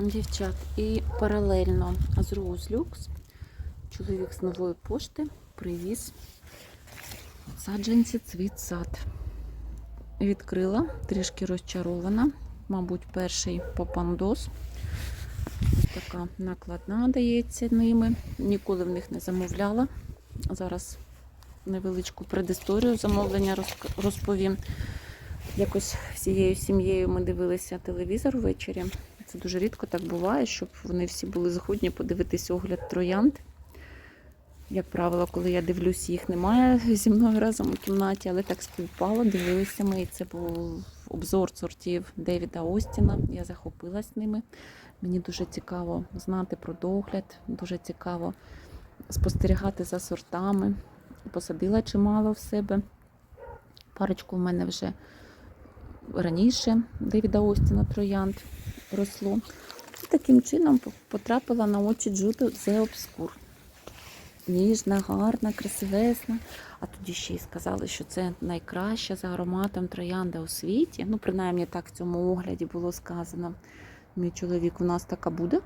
Дівчат, і паралельно з Lux чоловік з нової пошти привіз саджанці цвіт сад. Відкрила, трішки розчарована. Мабуть, перший попандос. Ось така накладна дається ними. Ніколи в них не замовляла. Зараз невеличку предісторію замовлення розповім. Якось всією сім'єю ми дивилися телевізор ввечері. Це дуже рідко так буває, щоб вони всі були згодні подивитися огляд троянд. Як правило, коли я дивлюсь, їх немає зі мною разом у кімнаті, але так співпало, дивилися ми. І це був обзор сортів Девіда Остіна. Я захопилась ними. Мені дуже цікаво знати про догляд, дуже цікаво спостерігати за сортами. Посадила чимало в себе. Парочку в мене вже раніше Девіда Остіна троянд росло. І таким чином потрапила на очі Джуду Зе Обскур. Ніжна, гарна, красивесна. А тоді ще й сказали, що це найкраща за ароматом троянда у світі. Ну, принаймні так в цьому огляді було сказано. Мій чоловік, у нас така буде?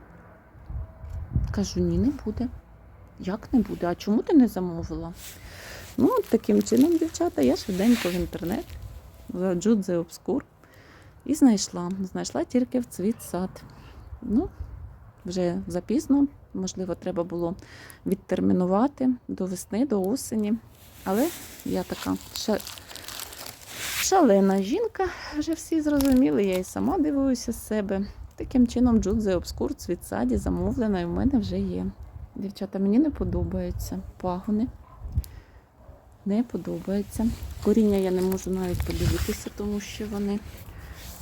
Кажу, ні, не буде. Як не буде? А чому ти не замовила? Ну, таким чином, дівчата, я швиденько в інтернет за Джудзе Обскур і знайшла. Знайшла тільки в цвіт сад. Ну, вже запізно, можливо, треба було відтермінувати до весни, до осені. Але я така шалена жінка, вже всі зрозуміли, я і сама дивуюся з себе. Таким чином, Джудзе Обскур цвіт саді замовлена і в мене вже є. Дівчата, мені не подобаються пагони. Не подобається. Коріння я не можу навіть подивитися, тому що вони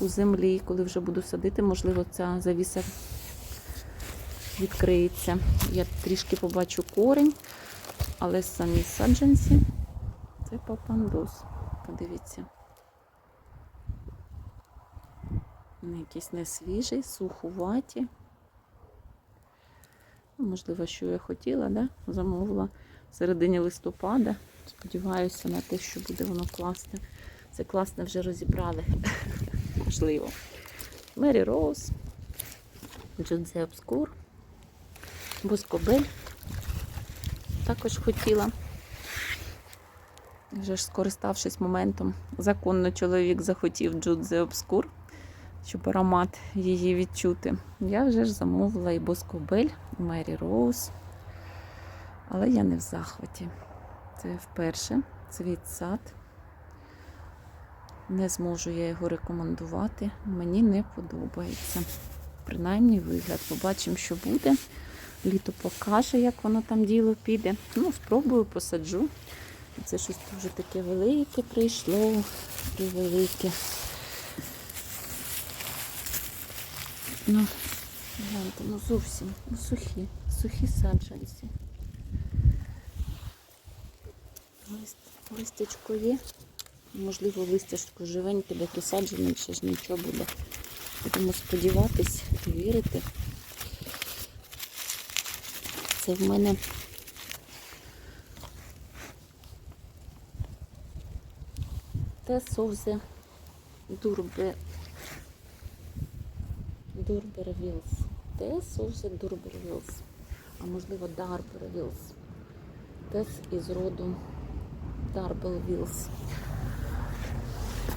у землі. Коли вже буду садити, можливо, ця завіса відкриється. Я трішки побачу корінь, але самі саджанці це папандос. Подивіться. Вони якісь не свіжі, сухуваті. Ну, Можливо, що я хотіла, да? замовила в середині листопада. Сподіваюся на те, що буде воно класне. Це класне вже розібрали. Можливо. Мері Роуз, Джудзе Обскур, Боскобель. Також хотіла. Вже ж скориставшись моментом, законно чоловік захотів Джудзе Обскур, щоб аромат її відчути. Я вже ж замовила і Боскобель, і Мері Роуз. Але я не в захваті. Це вперше цвіт сад. Не зможу я його рекомендувати. Мені не подобається. Принаймні вигляд. Побачимо, що буде. Літо покаже, як воно там діло піде. Ну, спробую, посаджу. Це щось дуже таке велике прийшло. Велике. Ну, гляньте, ну зовсім ну, сухі, сухі саджанці. Лист, листячко є. Можливо, листячко живеньке, де посаджене, ще ж нічого буде. Будемо сподіватись вірити. Це в мене те совзе дурбе Дурбервілс. Те совзе Дурбервілс. А можливо Дарбервілс. Тес із роду Дарбелвілс.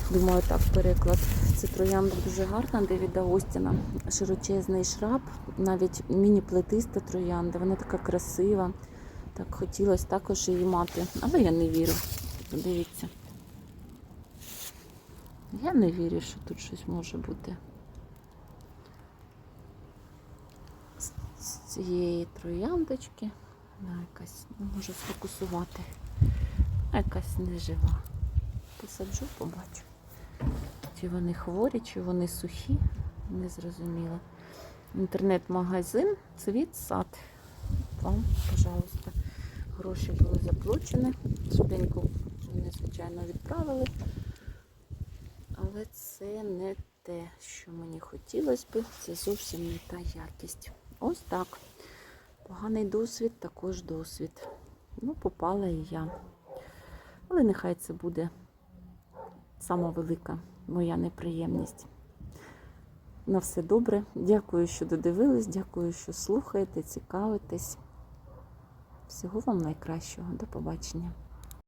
Думаю, так, переклад. Це троянда дуже гарна, Девіда Остіна. Широчезний шраб, навіть міні-плетиста троянда. Вона така красива. Так хотілося також її мати. Але я не вірю. Подивіться. Я не вірю, що тут щось може бути. З- цієї трояндочки. Вона якась, не можу сфокусувати. Якась нежива. Посаджу, побачу. Чи вони хворі, чи вони сухі, не зрозуміло. Інтернет-магазин Цвіт сад. Вам, пожалуйста, гроші були заплачені. Швиденько вони, звичайно, відправили. Але це не те, що мені хотілося би. Це зовсім не та якість. Ось так. Поганий досвід, також досвід. Ну, попала і я. Але нехай це буде сама велика моя неприємність. На все добре. Дякую, що додивились, дякую, що слухаєте, цікавитесь. Всього вам найкращого. До побачення.